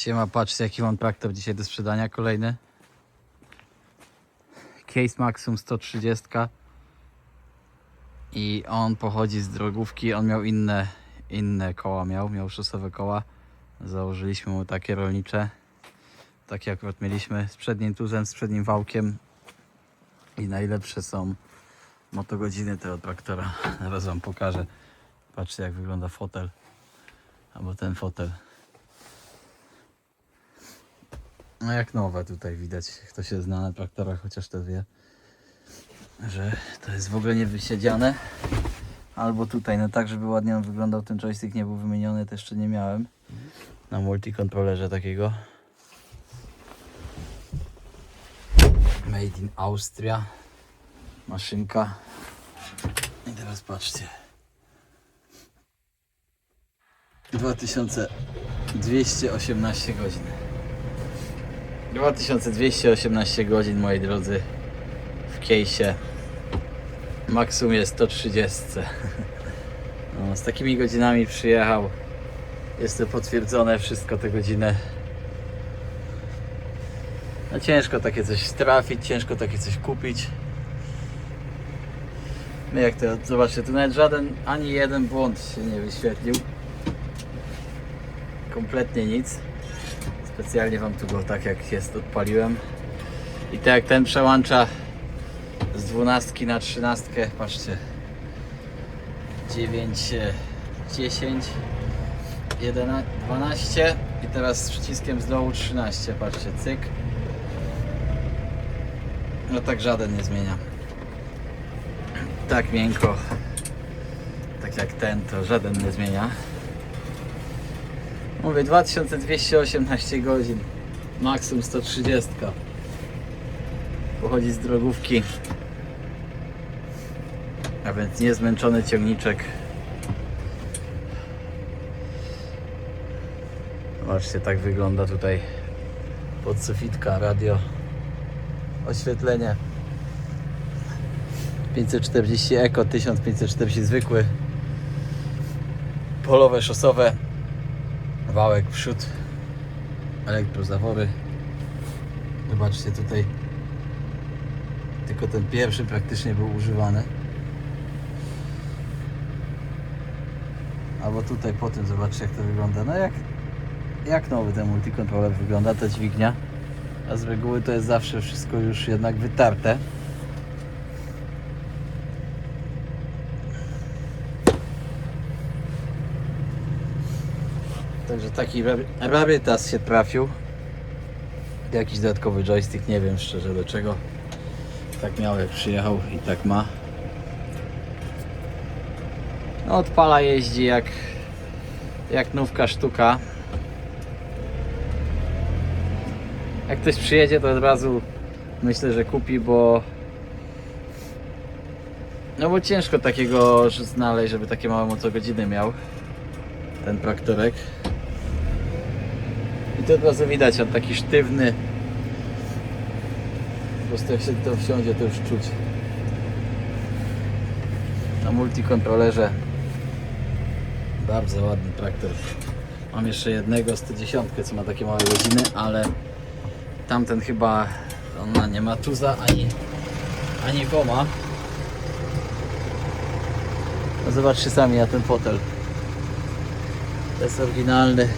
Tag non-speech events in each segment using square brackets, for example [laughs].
Siema, patrzcie jaki mam traktor dzisiaj do sprzedania, kolejny. Case Maxum 130 i on pochodzi z drogówki, on miał inne, inne koła miał, miał szosowe koła. Założyliśmy mu takie rolnicze, takie akurat mieliśmy z przednim tuzem, z przednim wałkiem i najlepsze są motogodziny tego traktora. Zaraz wam pokażę. Patrzcie jak wygląda fotel, albo ten fotel. No jak nowe tutaj widać, kto się zna na traktorach, chociaż to wie, że to jest w ogóle nie wysiedziane. Albo tutaj, no tak, żeby ładnie on wyglądał, ten joystick nie był wymieniony, to jeszcze nie miałem. Na multikontrolerze takiego. Made in Austria. Maszynka. I teraz patrzcie. 2218 godzin. 2218 godzin, moi drodzy, w case'ie. Maksum jest 130. [laughs] No, z takimi godzinami przyjechał. Jest to potwierdzone wszystko te godziny. No ciężko takie coś trafić, ciężko takie coś kupić. My jak to, zobaczcie, tu nawet żaden, ani jeden błąd się nie wyświetlił. Kompletnie nic. Specjalnie Wam tu go tak jak jest odpaliłem. I tak jak ten przełącza z 12 na 13, patrzcie. 9, e, 10, 11, 12 i teraz z przyciskiem z dołu 13, patrzcie, cyk. No tak żaden nie zmienia. Tak miękko, tak jak ten, to żaden nie zmienia. Mówię 2218 godzin, maksimum 130. Pochodzi z drogówki. A więc niezmęczony ciągniczek. Zobaczcie, tak wygląda tutaj podsufitka, radio, oświetlenie. 540 Eco, 1540 zwykły. Polowe, szosowe. Wałek przód. Elektrozawory. Zobaczcie tutaj. Tylko ten pierwszy praktycznie był używany. Albo tutaj po tym zobaczcie jak to wygląda. No jak, jak nowy ten multikontroler wygląda, ta dźwignia. A z reguły to jest zawsze wszystko już jednak wytarte. Także taki rary- rarytas się trafił. Jakiś dodatkowy joystick, nie wiem szczerze do czego. Tak miał jak przyjechał i tak ma. No odpala jeździ jak jak nówka sztuka. Jak ktoś przyjedzie to od razu myślę, że kupi, bo no bo ciężko takiego znaleźć, żeby takie małe motogodziny miał ten traktorek. To od razu widać, on taki sztywny. Po prostu jak się to wsiądzie, to już czuć. Na multikontrolerze bardzo ładny traktor. Mam jeszcze jednego 110, co ma takie małe godziny, ale tamten chyba ona nie ma tuza ani, ani goma. No zobaczcie sami na ten fotel. To jest oryginalny.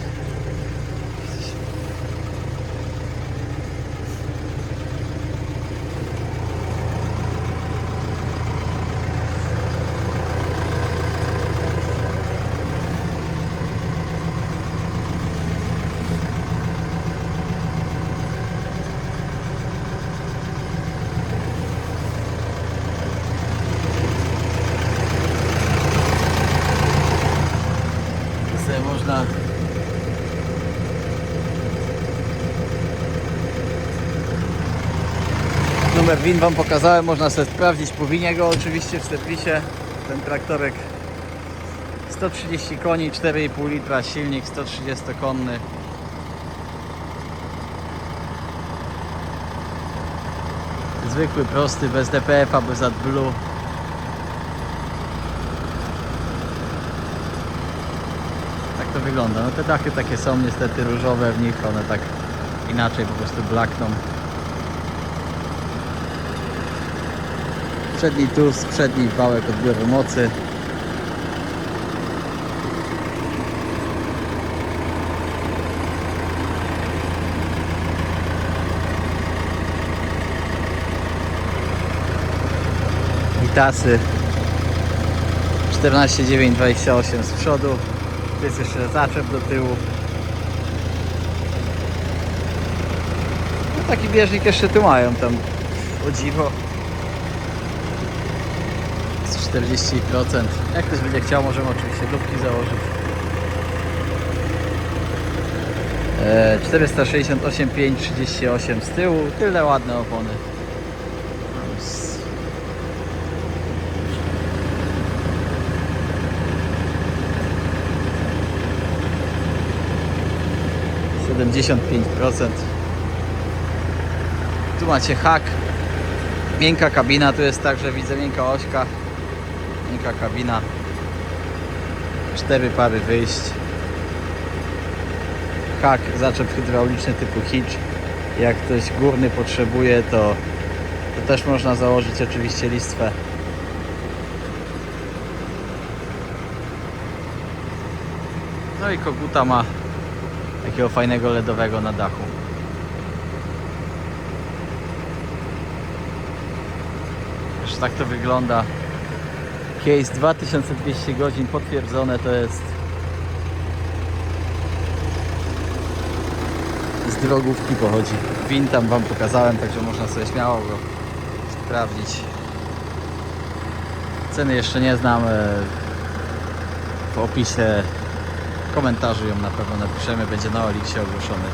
To sobie można Numer WIN Wam pokazałem, można sobie sprawdzić po winie go oczywiście w serwisie. Ten traktorek 130 koni, 4,5 litra silnik, 130 konny. Zwykły, prosty, bez DPF-a, bez AdBlue. Tak to wygląda. No te dachy takie są niestety różowe w nich, one tak inaczej po prostu blakną. Przedni tuz, przedni wałek odbioru mocy. Witasy 14928 z przodu. Tu jest jeszcze zaczep do tyłu. No taki bieżnik jeszcze tu mają tam o dziwo. Z 40%. Jak ktoś będzie chciał, możemy oczywiście lubki założyć. E, 468 538 z tyłu. Tyle ładne opony. Z- 75%. Tu macie hak. Miękka kabina, tu jest tak, że widzę miękka ośka. Miękka kabina. Cztery pary wyjść. Hak, zaczep hydrauliczny typu hitch. Jak ktoś górny potrzebuje, to, to też można założyć oczywiście listwę. No i koguta ma takiego fajnego LEDowego na dachu. Już tak to wygląda. Case 2200 godzin potwierdzone to jest z drogówki pochodzi. Win tam wam pokazałem, także można sobie śmiało go sprawdzić. Ceny jeszcze nie znam. e, W opisie komentarzu ją na pewno napiszemy, będzie na Oliksie ogłoszony.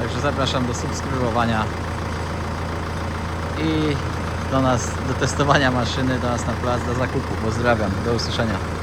Także zapraszam do subskrybowania i do nas, do testowania maszyny, do nas na plac, do zakupu. Pozdrawiam, do usłyszenia.